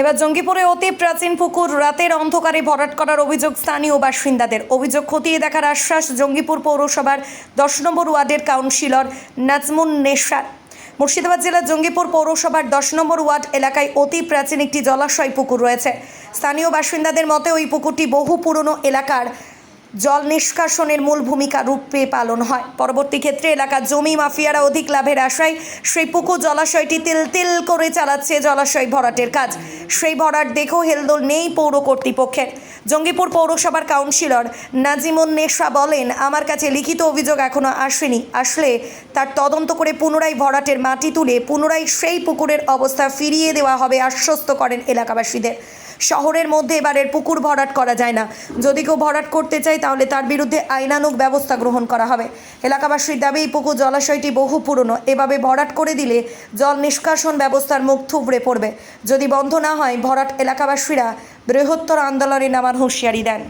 এবার জঙ্গিপুরে অতি প্রাচীন পুকুর রাতের অন্ধকারে ভরাট করার অভিযোগ স্থানীয় বাসিন্দাদের। অভিযোগ খতিয়ে দেখার আশ্বাস জঙ্গিপুর পৌরসভার দশ নম্বর ওয়ার্ডের কাউন্সিলর নাজমুন নেশার। মুর্শিদাবাদ জেলার জঙ্গিপুর পৌরসভার দশ নম্বর ওয়ার্ড এলাকায় অতি প্রাচীন একটি জলাশয় পুকুর রয়েছে। স্থানীয় বাসিন্দাদের মতে, ওই পুকুরটি বহু পুরনো এলাকার। জল নিষ্কাশনের মূল ভূমিকা রূপে পালন হয়। পরবর্তী ক্ষেত্রে এলাকার জমি মাফিয়ারা অধিক লাভের আশায় সেই পুকুর জলাশয়টি তিল তিল করে চালাচ্ছে জলাশয় ভরাটের কাজ। সেই ভরাট দেখেও হেলদোল নেই পৌর কর্তৃপক্ষের। জঙ্গিপুর পৌরসভার কাউন্সিলর নাজিমুন নেশা বলেন, আমার কাছে লিখিত অভিযোগ এখনও আসেনি। আসলে তার তদন্ত করে পুনরায় ভরাটের মাটি তুলে পুনরায় সেই পুকুরের অবস্থা ফিরিয়ে দেওয়া হবে, আশ্বস্ত করেন এলাকাবাসীদের। শহরের মধ্যে এবারের পুকুর ভরাট করা যায় না। যদি কেউ ভরাট করতে চায়, তাহলে তার বিরুদ্ধে আইনানুগ ব্যবস্থা গ্রহণ করা হবে। এলাকাবাসীর দাবি, এই পুকুর জলাশয়টি বহু পুরনো। এভাবে ভরাট করে দিলে জল নিষ্কাশন ব্যবস্থার মুখ থুবড়ে পড়বে। যদি বন্ধ না হয়, ভরাট এলাকাবাসীরা বৃহত্তর আন্দোলনে নামার হুঁশিয়ারি দেন।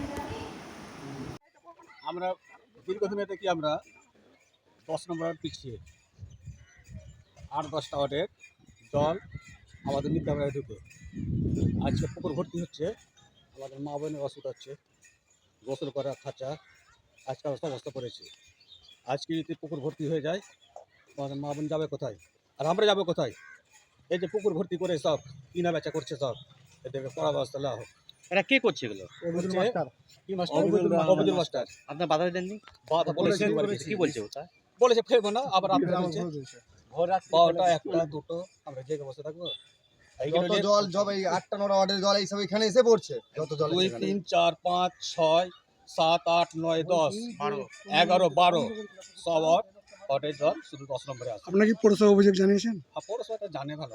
দশ নম্বর পিছিয়ে আট দশটা ওয়ার্ডের জল আমাদের নিতে আমরা ঢুকে। আজকে পুকুর ভর্তি হচ্ছে। আমাদের মা বোনের অসুখ হচ্ছে গোসল করা খাঁচা আজকে অবস্থা অবস্থা পড়েছে। আজকে যদি পুকুর ভর্তি হয়ে যায় আমাদের মা বোন যাবে কোথায়? আর আমরা যাবে কোথায়? এই যে পুকুর ভর্তি করে সব কিনা বেচা করছে সব। এদেরকে পড়া ব্যবস্থা নেওয়া হোক। এরা কে করছে এগুলো? মাস্টার। আপনার বাধা দেননি? বাধা বলেছে কি বলছে ওটা? বলেছে ফেলব না আবার আপনারা বলছে ভোর রাত বারোটা একটা দুটো আমরা জেগে বসে থাকব যত জল জব এই আটটা নটা ওয়ার্ডের জল এইসব এখানে এসে পড়ছে যত জল দুই তিন চার পাঁচ ছয় সাত আট নয় দশ বারো এগারো বারো সব ওয়ার্ডের জল শুধু দশ নম্বরে আছে। আপনার কি পৌরসভা অভিযোগ জানিয়েছেন? আর পৌরসভাটা জানে ভালো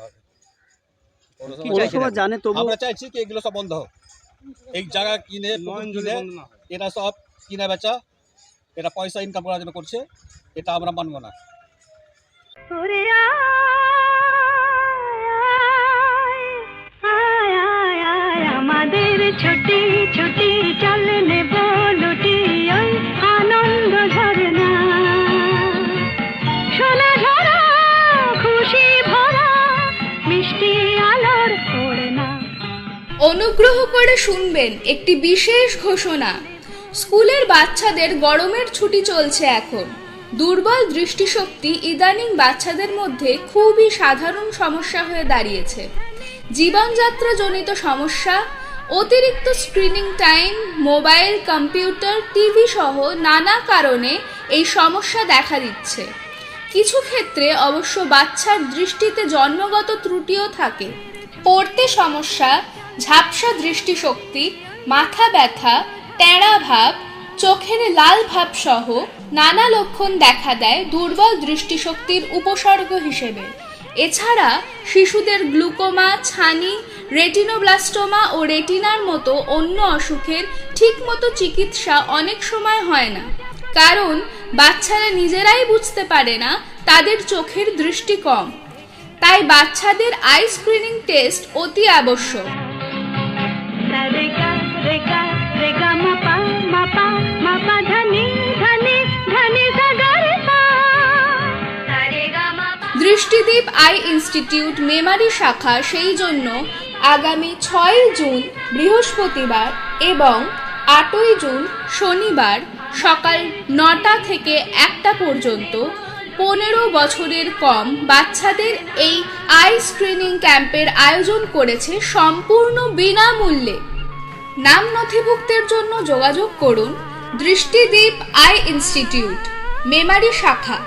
পৌরসভা- কি চাইছেন পৌরসভা এখন? জানে তবু? আমরা চাইছি কি এগুলো সব বন্ধ হোক। এই জায়গা কিনে এরা সব কিনা বেচা এরা পয়সা ইনকাম করার জন্য করছে এটা আমরা মানবো না। ছুটি ছুটি ওই আনন্দ ঝরনা সোনা ঝরা, খুশি ভরা, মিষ্টি আলোর অনুগ্রহ করে শুনবেন একটি বিশেষ ঘোষণা। স্কুলের বাচ্চাদের গরমের ছুটি চলছে এখন। দুর্বল দৃষ্টিশক্তি ইদানিং বাচ্চাদের মধ্যে খুবই সাধারণ সমস্যা হয়ে দাঁড়িয়েছে। জীবনযাত্রাজনিত সমস্যা অতিরিক্ত screening time, mobile, computer, TV সহ নানা কারণে এই সমস্যা দেখা দিচ্ছে। কিছু ক্ষেত্রে অবশ্য বাচ্চার দৃষ্টিতে জন্মগত ত্রুটিও থাকে। পড়তে সমস্যা, ঝাপসা দৃষ্টিশক্তি, মাথা ব্যথা ট্যাড়া ভাব, চোখের লাল ভাব সহ নানা লক্ষণ দেখা দেয় দুর্বল দৃষ্টিশক্তির উপসর্গ হিসেবে। এছাড়া শিশুদের গ্লুকোমা, ছানি রেটিনোব্লাস্টোমা ও রেটিনার মতো অন্য অসুখের ঠিকমতো চিকিৎসা অনেক সময় হয় না। কারণ, বাচ্চারা নিজেরাই বুঝতে পারে না তাদের চোখের দৃষ্টি কম। তাই বাচ্চাদের আই স্ক্রিনিং টেস্ট অতি আবশ্যক। রেগা রেগা রেগা মাপা মাপা মাপা ধনি ধনি ধনি সাগরে পা রেগা মাপা দৃষ্টিদীপ আই ইনস্টিটিউট মেমারি শাখা সেই জন্য আগামী ছয় জুন বৃহস্পতিবার এবং আটই জুন শনিবার সকাল নটা থেকে একটা পর্যন্ত পনেরো বছরের কম বাচ্চাদের এই আই স্ক্রিনিং ক্যাম্পের আয়োজন করেছে সম্পূর্ণ বিনামূল্যে। নাম নথিভুক্তের জন্য যোগাযোগ করুন দৃষ্টিদ্বীপ আই ইনস্টিটিউট, মেমারি শাখা,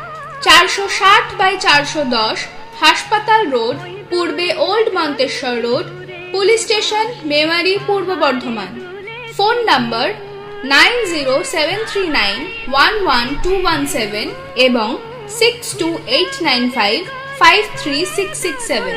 চারশো ষাট বাই চারশো দশ হাসপাতাল রোড, পূর্বে old Manteswar road police station, Memari, পূর্ব Bardhaman. Phone number nine zero seven three nine one one two one seven এবং six two eight nine five five three six six seven.